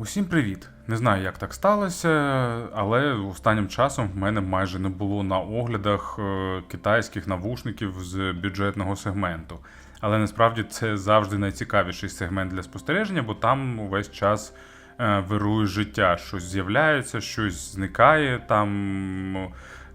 Усім привіт! Не знаю, як так сталося, але останнім часом в мене майже не було на оглядах е, китайських навушників з бюджетного сегменту. Але насправді це завжди найцікавіший сегмент для спостереження, бо там увесь час е, вирує життя. Щось з'являється, щось зникає. Там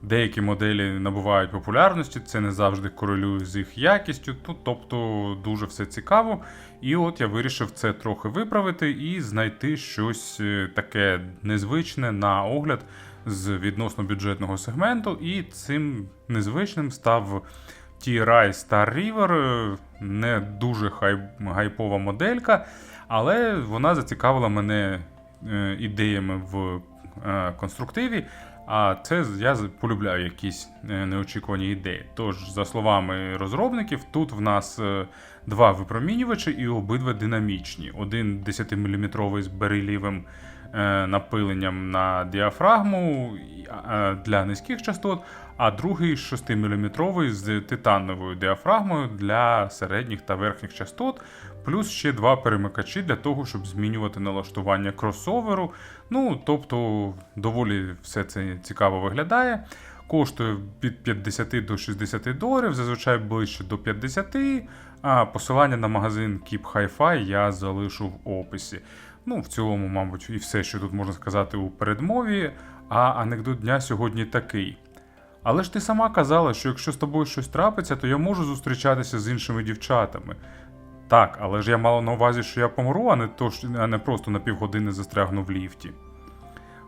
деякі моделі набувають популярності, це не завжди корелює з їх якістю. Ну, тобто дуже все цікаво. І от я вирішив це трохи виправити і знайти щось е, таке незвичне на огляд з відносно бюджетного сегменту. І цим незвичним став T-Rai Star River, е, не дуже гайпова моделька, але вона зацікавила мене е, ідеями в конструктиві. А це я полюбляю якісь е, неочікувані ідеї. Тож, за словами розробників, тут в нас е, два випромінювачі і обидва динамічні. Один 10-мм з берилівим е, напиленням на діафрагму для низьких частот, а другий 6-мм з титановою діафрагмою для середніх та верхніх частот, плюс ще два перемикачі для того, щоб змінювати налаштування кросоверу. Ну, тобто, доволі все це цікаво виглядає. Коштує від 50 до 60 доларів, зазвичай ближче до 50. А посилання на магазин Keep Hi-Fi я залишу в описі. Ну, в цілому, мабуть, і все, що тут можна сказати у передмові. А анекдот дня сьогодні такий. Але ж ти сама казала, що якщо з тобою щось трапиться, то я можу зустрічатися з іншими дівчатами. Так, але ж я мала на увазі, що я помру, а не, то, а не просто на півгодини застрягну в ліфті.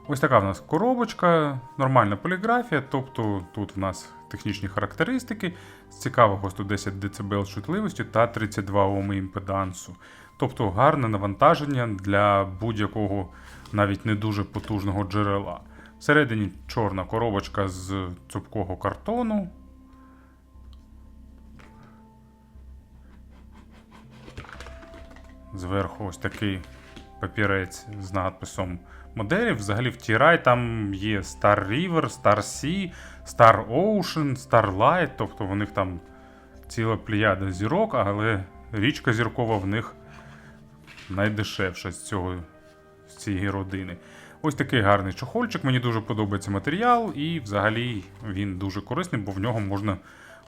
Ось така в нас коробочка, нормальна поліграфія, тобто тут в нас технічні характеристики з цікавого 110 дБ чутливості та 32 Ом імпедансу. Тобто гарне навантаження для будь-якого навіть не дуже потужного джерела. Всередині чорна коробочка з цупкого картону. Зверху ось такий папірець з надписом моделі. Взагалі в T-Rai там є Star River, Star Sea, Star Ocean, Starlight, тобто в них там ціла плеяда зірок, але річка зіркова в них найдешевша з цього з цієї родини. Ось такий гарний чохольчик. Мені дуже подобається матеріал, і взагалі він дуже корисний, бо в нього можна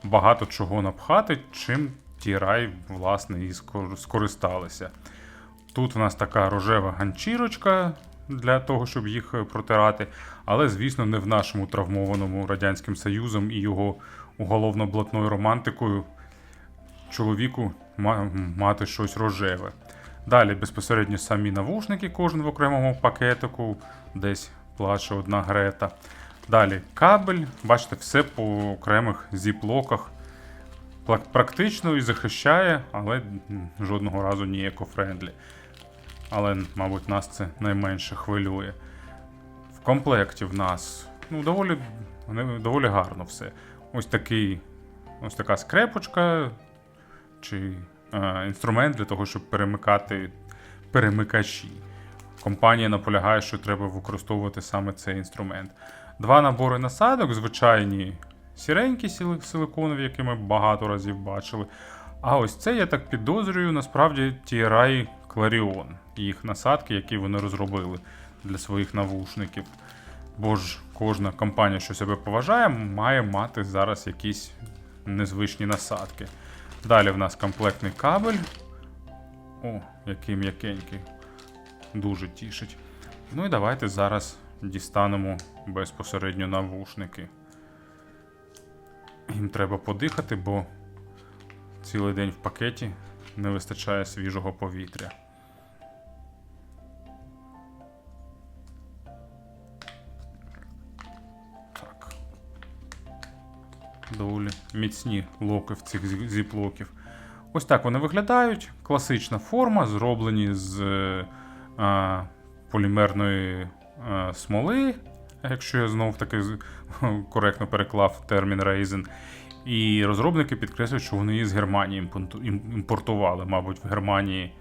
багато чого напхати, чим рай, власне, і скористалися. Тут в нас така рожева ганчірочка для того, щоб їх е, протирати, але, звісно, не в нашому травмованому Радянським Союзом і його уголовно-блатною романтикою чоловіку ма- мати щось рожеве. Далі безпосередньо самі навушники, кожен в окремому пакетику, десь плаче одна грета. Далі кабель, бачите, все по окремих зіплоках. Практично і захищає, але жодного разу не еко-френдлі. Але, мабуть, нас це найменше хвилює. В комплекті в нас ну, доволі, доволі гарно все. Ось такий, ось така скрепочка чи е, інструмент для того, щоб перемикати перемикачі. Компанія наполягає, що треба використовувати саме цей інструмент. Два набори насадок, звичайні сіренькі силиконові, які ми багато разів бачили. А ось це, я так підозрюю, насправді TRI Clarion, їх насадки, які вони розробили для своїх навушників. Бо ж кожна компанія, що себе поважає, має мати зараз якісь незвичні насадки. Далі в нас комплектний кабель. О, який м'якенький. Дуже тішить. Ну і давайте зараз дістанемо безпосередньо навушники. Їм треба подихати, бо цілий день в пакеті не вистачає свіжого повітря. Так. Доволі міцні локи в цих зіплоків. Ось так вони виглядають. Класична форма, зроблені з е, а, полімерної а, смоли, якщо я знов таки коректно переклав термін Raisin. І розробники підкреслюють, що вони її з Германії імпортували. Мабуть, в Германії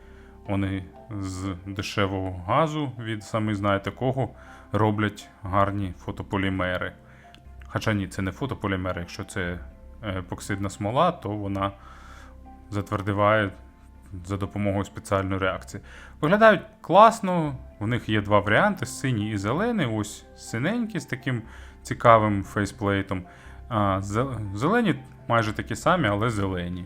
вони з дешевого газу від самі знаєте кого роблять гарні фотополімери. Хоча ні, це не фотополімер, якщо це е, епоксидна смола, то вона затвердиває за допомогою спеціальної реакції. Виглядають класно, в них є два варіанти: синій і зелений. Ось синенький з таким цікавим фейсплейтом. А зелені майже такі самі, але зелені.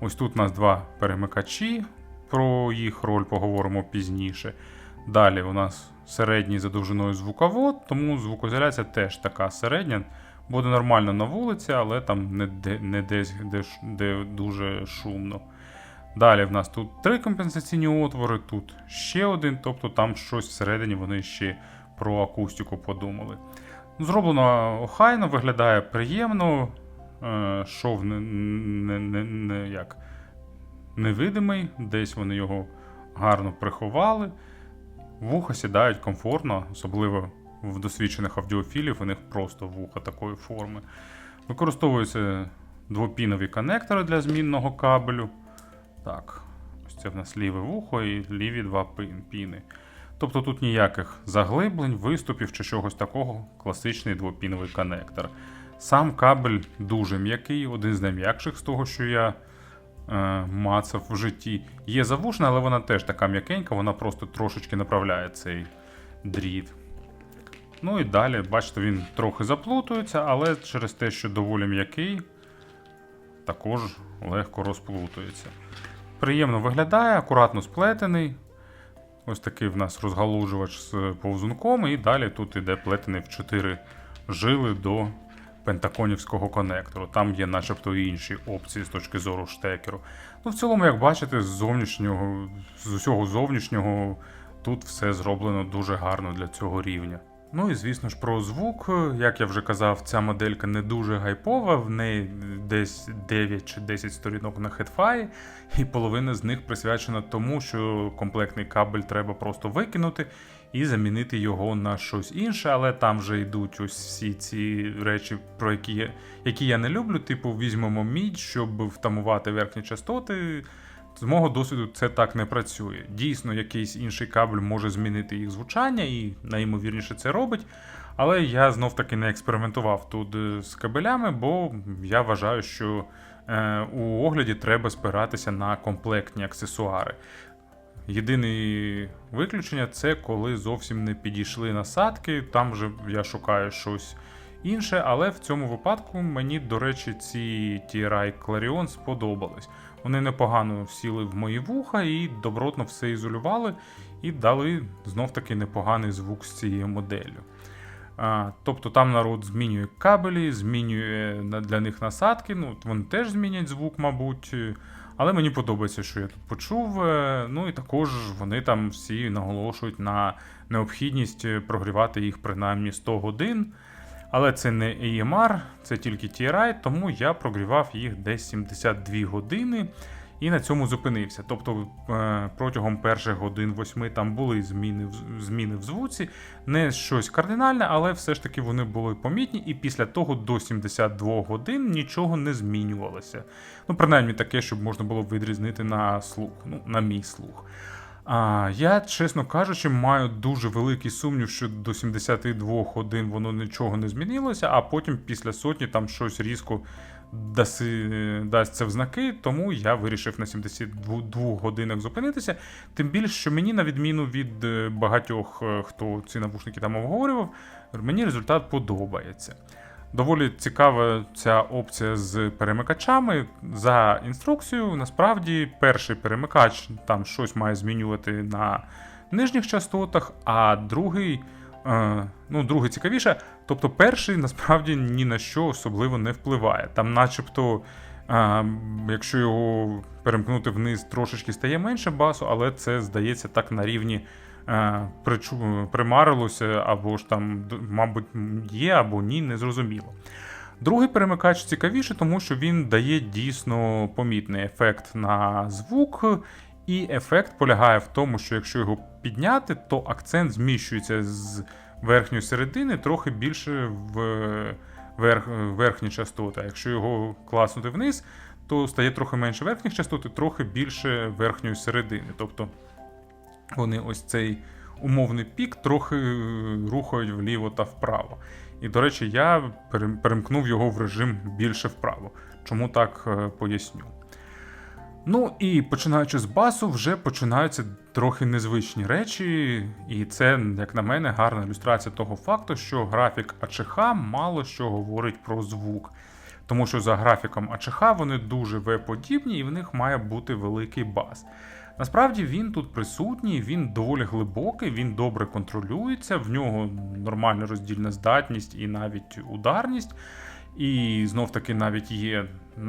Ось тут у нас два перемикачі, про їх роль поговоримо пізніше. Далі у нас середній за довжиною звуковод, тому звукоізоляція теж така середня. Буде нормально на вулиці, але там не, де, не десь, де, де дуже шумно. Далі в нас тут три компенсаційні отвори, тут ще один, тобто там щось всередині вони ще про акустику подумали. Зроблено охайно, виглядає приємно. Е, Шов не, не, не, не, як, невидимий, десь вони його гарно приховали. Вуха сідають комфортно, особливо в досвідчених аудіофілів, у них просто вуха такої форми. Використовуються двопінові коннектори для змінного кабелю. Так, ось це в нас ліве вухо і ліві два піни. Тобто тут ніяких заглиблень, виступів чи чогось такого, класичний двопіновий коннектор. Сам кабель дуже м'який, один з найм'якших з того, що я е, мацав в житті. Є завушна, але вона теж така м'якенька, вона просто трошечки направляє цей дріт. Ну і далі, бачите, він трохи заплутується, але через те, що доволі м'який, також легко розплутується. Приємно виглядає, акуратно сплетений. Ось такий в нас розгалужувач з повзунком, і далі тут іде плетений в 4 жили до пентаконівського конектору. Там є начебто інші опції з точки зору штекеру. Ну, в цілому, як бачите, з зовнішнього, з усього зовнішнього тут все зроблено дуже гарно для цього рівня. Ну і звісно ж про звук, як я вже казав, ця моделька не дуже гайпова, в неї десь 9 чи 10 сторінок на хедфаї, і половина з них присвячена тому, що комплектний кабель треба просто викинути і замінити його на щось інше, але там вже йдуть ось всі ці речі, про які я, які я не люблю. Типу, візьмемо мідь, щоб втамувати верхні частоти. З мого досвіду це так не працює. Дійсно, якийсь інший кабель може змінити їх звучання, і найімовірніше це робить. Але я знов таки не експериментував тут е, з кабелями, бо я вважаю, що е, у огляді треба спиратися на комплектні аксесуари. Єдине виключення це коли зовсім не підійшли насадки. Там вже я шукаю щось інше, але в цьому випадку мені, до речі, ці TRI Clarion сподобались. Вони непогано сіли в мої вуха і добротно все ізолювали, і дали знов таки непоганий звук з цією моделлю. А, тобто там народ змінює кабелі, змінює для них насадки. Ну, вони теж змінять звук, мабуть. Але мені подобається, що я тут почув. е, Ну і також вони там всі наголошують на необхідність е, прогрівати їх принаймні 100 годин. Але це не AMR, це тільки TRI, тому я прогрівав їх десь 72 години і на цьому зупинився. Тобто е, протягом перших годин 8 там були зміни в, зміни в звуці, не щось кардинальне, але все ж таки вони були помітні, і після того до 72 годин нічого не змінювалося. Ну, принаймні таке, щоб можна було відрізнити на слух, ну, на мій слух. А, я, чесно кажучи, маю дуже великий сумнів, що до 72 годин воно нічого не змінилося, а потім після сотні там щось різко дасть це в знаки, тому я вирішив на 72 годинах зупинитися. Тим більше, що мені, на відміну від е, багатьох, е, хто ці навушники там обговорював, мені результат подобається. Доволі цікава ця опція з перемикачами. За інструкцією, насправді, перший перемикач там щось має змінювати на нижніх частотах, а другий, е, ну, другий цікавіше. Тобто перший насправді ні на що особливо не впливає. Там, начебто, е, якщо його перемкнути вниз, трошечки стає менше басу, але це здається так на рівні. Е, Примарилося, або ж там, мабуть, є, або ні, незрозуміло. Другий перемикач цікавіше, тому що він дає дійсно помітний ефект на звук, і ефект полягає в тому, що якщо його підняти, то акцент зміщується з верхньої середини трохи більше в верх, верхні частоти. Якщо його класнути вниз, то стає трохи менше верхніх частот і трохи більше верхньої середини. Тобто вони ось цей умовний пік трохи е, рухають вліво та вправо. І, до речі, я перемкнув його в режим більше вправо. Чому так е, поясню. Ну і починаючи з басу, вже починаються трохи незвичні речі, і це, як на мене, гарна ілюстрація того факту, що графік АЧХ мало що говорить про звук. Тому що за графіком АЧХ вони дуже В-подібні і в них має бути великий бас. Насправді він тут присутній, він доволі глибокий, він добре контролюється, в нього нормальна роздільна здатність і навіть ударність. І знов таки навіть є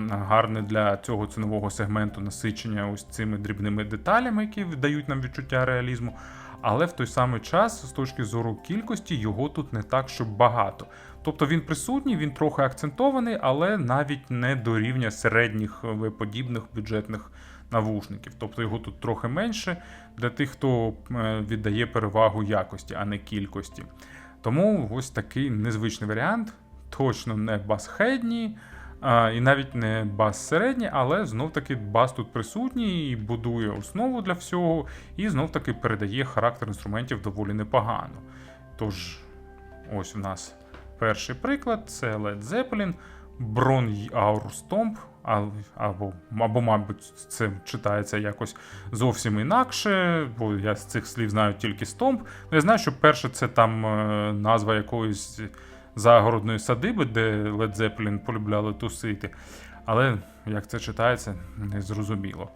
гарне для цього цінового сегменту насичення ось цими дрібними деталями, які дають нам відчуття реалізму. Але в той самий час, з точки зору кількості, його тут не так, щоб багато. Тобто він присутній, він трохи акцентований, але навіть не до рівня середніх подібних бюджетних навушників. Тобто його тут трохи менше для тих, хто е, віддає перевагу якості, а не кількості. Тому ось такий незвичний варіант. Точно не бас-хедні, і навіть не бас середній, але знов-таки бас тут присутній і будує основу для всього, і знов-таки передає характер інструментів доволі непогано. Тож, ось у нас перший приклад: це Led Zeppelin, Bron Aur або, або, мабуть, це читається якось зовсім інакше, бо я з цих слів знаю тільки Stomp. Я знаю, що перше це там е, назва якоїсь загородної садиби, де Led Zeppelin полюбляли тусити. Але як це читається, не зрозуміло.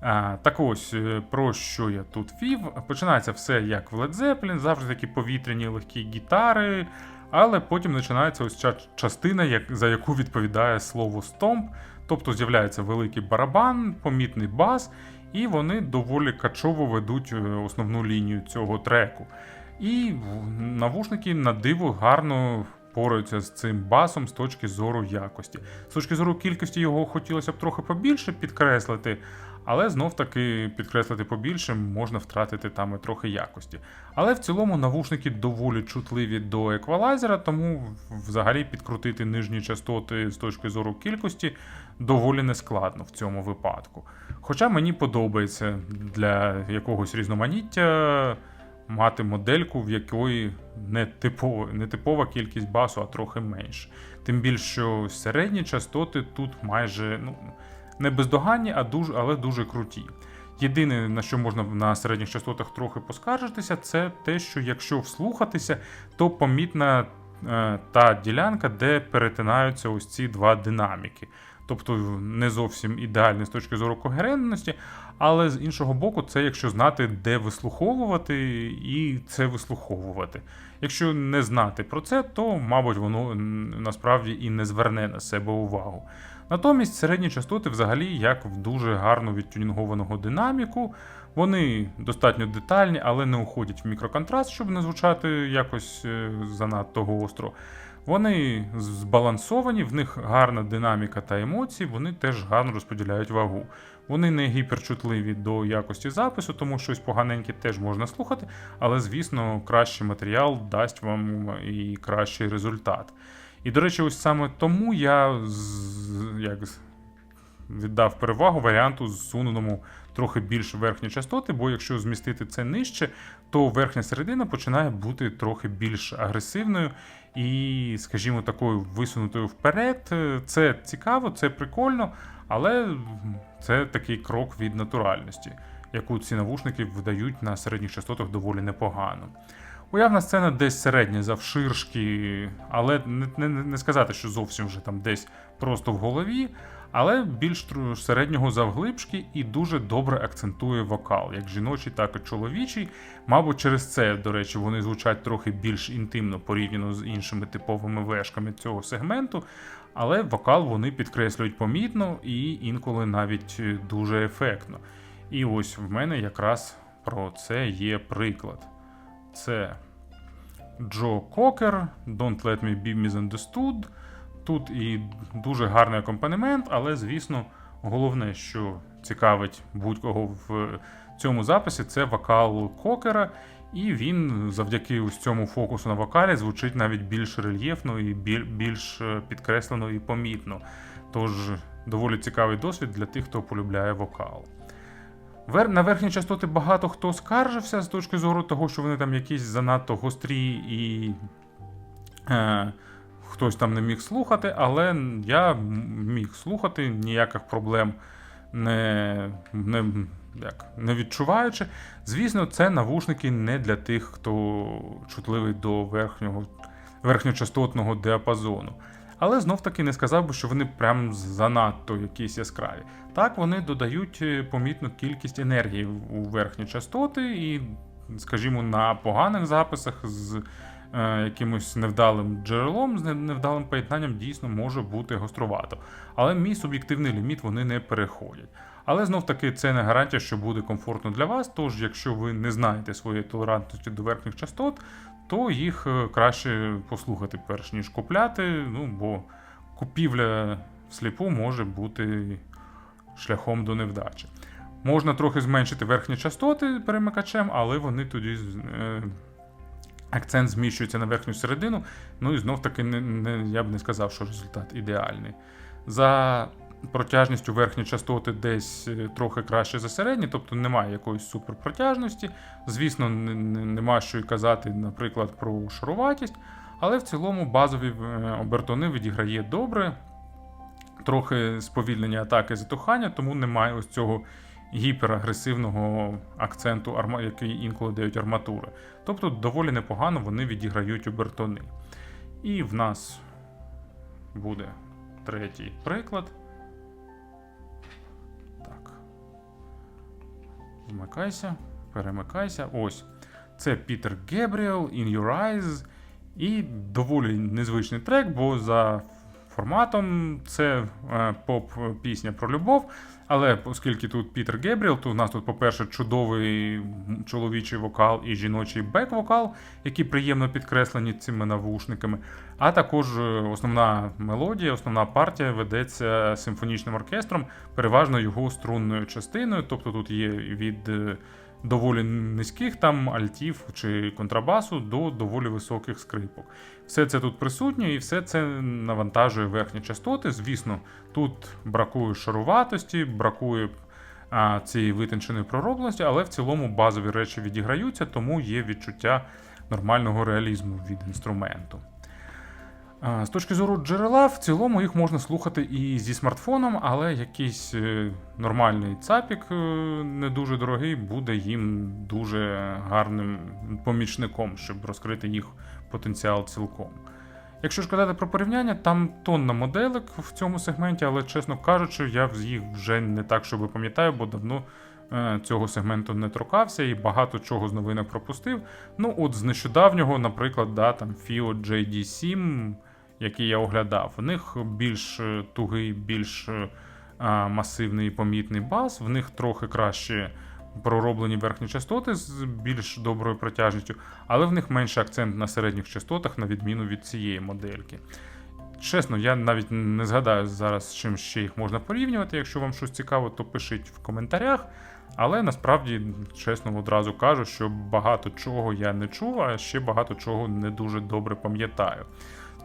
А, Так ось, е, про що я тут вів. Починається все як в Led Zeppelin, завжди такі повітряні легкі гітари. Але потім починається ось ця частина, як, за яку відповідає слово стомп. Тобто з'являється великий барабан, помітний бас, і вони доволі качово ведуть е, основну лінію цього треку. І навушники на диво гарно пораються з цим басом з точки зору якості. З точки зору кількості його хотілося б трохи побільше підкреслити, але знов таки підкреслити побільше можна втратити там і трохи якості. Але в цілому навушники доволі чутливі до еквалайзера, тому взагалі підкрутити нижні частоти з точки зору кількості доволі нескладно в цьому випадку. Хоча мені подобається для якогось різноманіття мати модельку, в якої не типова, не типова кількість басу, а трохи менше. Тим більше що середні частоти тут майже ну, не бездоганні, а дуже, але дуже круті. Єдине, на що можна на середніх частотах трохи поскаржитися, це те, що якщо вслухатися, то помітна е, та ділянка, де перетинаються ось ці два динаміки тобто не зовсім ідеальний з точки зору когерентності, але з іншого боку, це якщо знати, де вислуховувати і це вислуховувати. Якщо не знати про це, то, мабуть, воно насправді і не зверне на себе увагу. Натомість середні частоти, взагалі, як в дуже гарно відтюнінгованого динаміку, вони достатньо детальні, але не уходять в мікроконтраст, щоб не звучати якось е, занадто гостро. Вони збалансовані, в них гарна динаміка та емоції, вони теж гарно розподіляють вагу. Вони не гіперчутливі до якості запису, тому щось поганеньке теж можна слухати, але, звісно, кращий матеріал дасть вам і кращий результат. І, до речі, ось саме тому я як віддав перевагу варіанту зсуненому трохи більш верхні частоти, бо якщо змістити це нижче, то верхня середина починає бути трохи більш агресивною і, скажімо, такою висунутою вперед. Це цікаво, це прикольно, але це такий крок від натуральності, яку ці навушники видають на середніх частотах доволі непогано. Уявна сцена десь середня завширшки, але не, не, не сказати, що зовсім вже там десь просто в голові але більш середнього завглибшки і дуже добре акцентує вокал, як жіночий, так і чоловічий. Мабуть, через це, до речі, вони звучать трохи більш інтимно порівняно з іншими типовими вешками цього сегменту. Але вокал вони підкреслюють помітно і інколи навіть дуже ефектно. І ось в мене якраз про це є приклад. Це Джо Кокер, Don't Let Me Be Misunderstood. Тут і дуже гарний акомпанемент, але, звісно, головне, що цікавить будь-кого в цьому записі, це вокал кокера. І він завдяки ось цьому фокусу на вокалі звучить навіть більш рельєфно і більш е, підкреслено і помітно. Тож доволі цікавий досвід для тих, хто полюбляє вокал. На верхні частоти багато хто скаржився з точки зору того, що вони там якісь занадто гострі і. Е, хтось там не міг слухати, але я міг слухати, ніяких проблем не, не, як, не відчуваючи. Звісно, це навушники не для тих, хто чутливий до верхнього, верхньочастотного діапазону. Але знов таки не сказав би, що вони прям занадто якісь яскраві. Так, вони додають е, помітну кількість енергії у верхні частоти, і, скажімо, на поганих записах з е, якимось невдалим джерелом, з невдалим поєднанням дійсно може бути гострувато. Але мій суб'єктивний ліміт вони не переходять. Але знов таки це не гарантія, що буде комфортно для вас. Тож, якщо ви не знаєте своєї толерантності до верхніх частот, то їх е, краще послухати перш ніж купляти. Ну бо купівля всліпу може бути шляхом до невдачі. Можна трохи зменшити верхні частоти перемикачем, але вони тоді е, акцент зміщується на верхню середину. Ну і знов таки не, не, я б не сказав, що результат ідеальний. За протяжністю верхні частоти десь е, трохи краще за середні, тобто немає якоїсь суперпротяжності. Звісно, не- не- нема що й казати, наприклад, про шаруватість, але в цілому базові е, обертони відіграє добре. Трохи сповільнення атаки затухання, тому немає ось цього гіперагресивного акценту, який інколи дають арматури. Тобто доволі непогано вони відіграють обертони. І в нас буде третій приклад. Вмикайся, перемикайся. Ось. Це Пітер Гебріел, In Your Eyes. І доволі незвичний трек, бо за форматом це е, поп-пісня про любов. Але оскільки тут Пітер Гебріел, то у нас тут, по-перше, чудовий чоловічий вокал і жіночий бек-вокал, які приємно підкреслені цими навушниками. А також е, основна мелодія, основна партія ведеться симфонічним оркестром, переважно його струнною частиною. Тобто тут є від е, доволі низьких там альтів чи контрабасу до доволі високих скрипок. Все це тут присутнє і все це навантажує верхні частоти. Звісно, тут бракує шаруватості, бракує а, цієї витонченої проробленості, але в цілому базові речі відіграються, тому є відчуття нормального реалізму від інструменту. З точки зору джерела, в цілому їх можна слухати і зі смартфоном, але якийсь е, нормальний цапік, е, не дуже дорогий, буде їм дуже гарним помічником, щоб розкрити їх потенціал цілком. Якщо ж казати про порівняння, там тонна моделек в цьому сегменті, але чесно кажучи, я їх вже не так, щоб пам'ятаю, бо давно цього сегменту не торкався і багато чого з новинок пропустив. Ну, от з нещодавнього, наприклад, да, там FIO JD7, який я оглядав, в них більш е, тугий, більш е, масивний і помітний бас, в них трохи краще пророблені верхні частоти з більш доброю протяжністю, але в них менший акцент на середніх частотах, на відміну від цієї модельки. Чесно, я навіть не згадаю зараз, з чим ще їх можна порівнювати. Якщо вам щось цікаво, то пишіть в коментарях. Але насправді, чесно, одразу кажу, що багато чого я не чув, а ще багато чого не дуже добре пам'ятаю.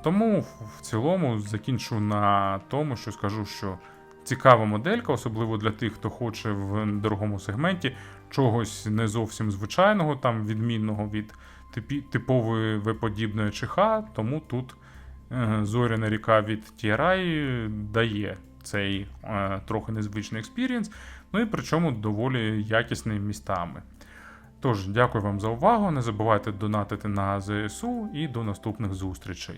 Тому в цілому закінчу на тому, що скажу, що цікава моделька, особливо для тих, хто хоче в дорогому сегменті чогось не зовсім звичайного, там відмінного від типової веподібної ЧХ, тому тут е, зоряна ріка від TRI дає цей е, трохи незвичний експірієнс, ну і причому доволі якісний містами. Тож, дякую вам за увагу. Не забувайте донатити на ЗСУ і до наступних зустрічей.